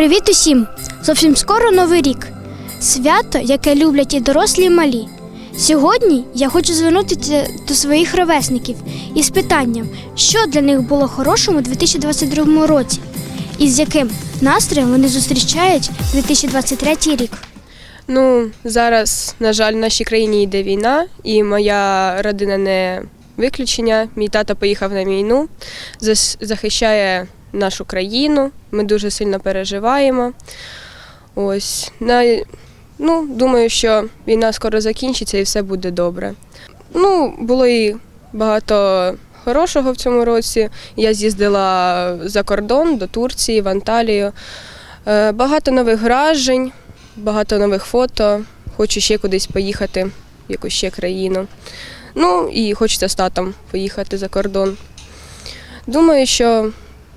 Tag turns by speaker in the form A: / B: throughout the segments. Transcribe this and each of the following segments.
A: Привіт усім! Зовсім скоро новий рік. Свято, яке люблять і дорослі, і малі. Сьогодні я хочу звернутися до своїх ровесників із питанням, що для них було хорошим у 2022 році, і з яким настроєм вони зустрічають 2023 рік.
B: Ну, зараз, на жаль, в нашій країні йде війна, і моя родина не виключення. Мій тато поїхав на війну, захищає нашу країну. Ми дуже сильно переживаємо. Ось. На, ну, думаю, що війна скоро закінчиться і все буде добре. Ну, було і багато хорошого в цьому році. Я з'їздила за кордон до Турції, в Анталію. Е, Багато нових вражень, багато нових фото. Хочу ще кудись поїхати, в якусь ще країну. Ну і хочеться з татом поїхати за кордон. Думаю, що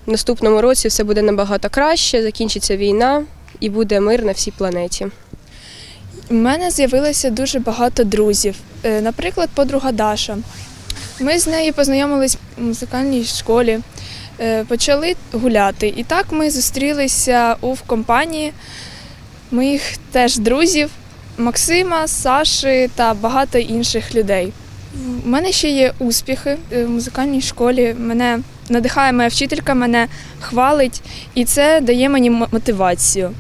B: в наступному році все буде набагато краще, закінчиться війна і буде мир на всій планеті.
C: У мене з'явилося дуже багато друзів. Е, Наприклад, подруга Даша. Ми з нею познайомились в музикальній школі, е, почали гуляти. І так ми зустрілися у в компанії моїх теж друзів Максима, Саші та багато інших людей. У мене ще є успіхи е, в музикальній школі. Мене надихає моя вчителька, мене хвалить, і це дає мені мотивацію.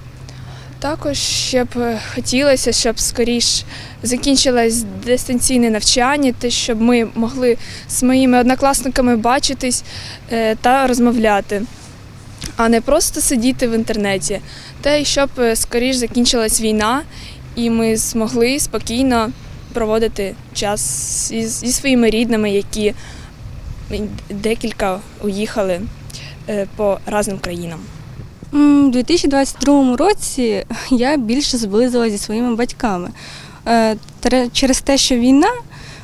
C: Також ще б хотілося, щоб скоріш закінчилось дистанційне навчання, те, щоб ми могли з моїми однокласниками бачитись е, та розмовляти, а не просто сидіти в інтернеті. Та й щоб е, скоріш закінчилась війна, і ми змогли спокійно проводити час зі, своїми рідними, які декілька уїхали е, по різним країнам.
D: У 2022 році я більше зблизилася зі своїми батьками. Е, Через те, що війна,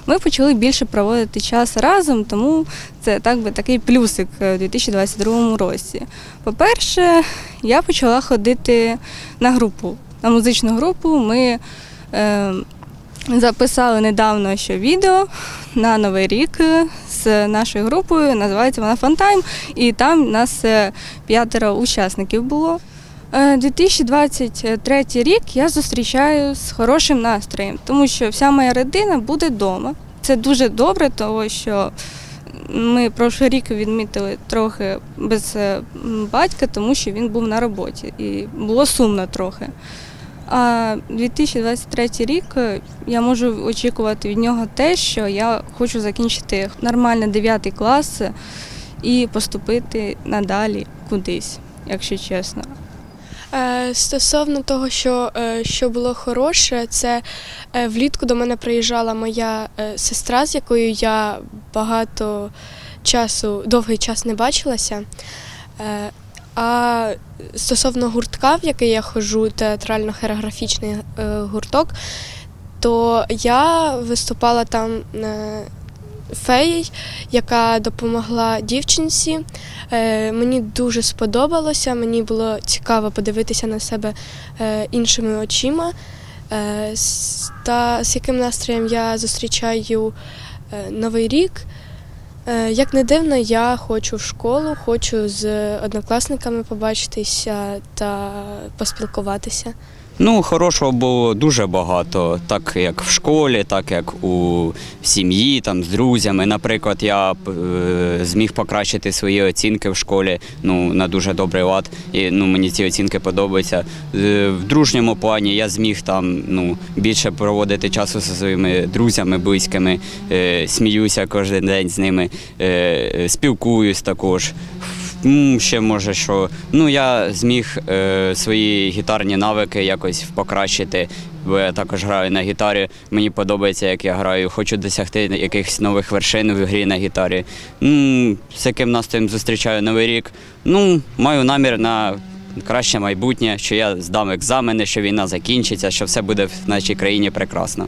D: ми почали більше проводити час разом, тому це так би такий плюсик е, у 2022 році. По-перше, я почала ходити на групу, на музичну групу. Ми записали недавно ще відео на Новий рік е, з нашою групою. Називається вона Фантайм, і там нас е, п'ятеро учасників було. Е, 2023 рік я зустрічаю з хорошим настроєм, тому що вся моя родина буде вдома. Це дуже добре, тому що ми прошлий рік відмітили трохи без е, батька, тому що він був на роботі і було сумно трохи. А 2023 рік е, я можу очікувати від нього те, що я хочу закінчити нормально 9 клас і поступити надалі кудись, якщо чесно.
E: Е, Стосовно того, що, е, що було хороше, це влітку до мене приїжджала моя сестра, з якою я багато часу, довгий час не бачилася. А стосовно гуртка, в який я ходжу, театрально-хореографічний е, гурток, то я виступала там е, феєю, яка допомогла дівчинці. Е, Мені дуже сподобалося, мені було цікаво подивитися на себе іншими очима. Та з яким настроєм я зустрічаю Новий рік. Е, Як не дивно, я хочу в школу, хочу з однокласниками побачитися та поспілкуватися.
F: Ну, хорошого було дуже багато, так як в школі, так як у сім'ї, там з друзями. Наприклад, я е, зміг покращити свої оцінки в школі ну, на дуже добрий лад. І ну, мені ці оцінки подобаються. Е, В дружньому плані я зміг там ну, більше проводити часу зі своїми друзями, близькими, е, сміюся кожен день з ними, е, спілкуюсь також. Ще може, що ну я зміг е, свої гітарні навики якось покращити, бо я також граю на гітарі. Мені подобається, як я граю. Хочу досягти якихось нових вершин в грі на гітарі. М, з яким настроєм зустрічаю новий рік. Ну, маю намір на краще майбутнє, що я здам екзамени, що війна закінчиться, що все буде в нашій країні прекрасно.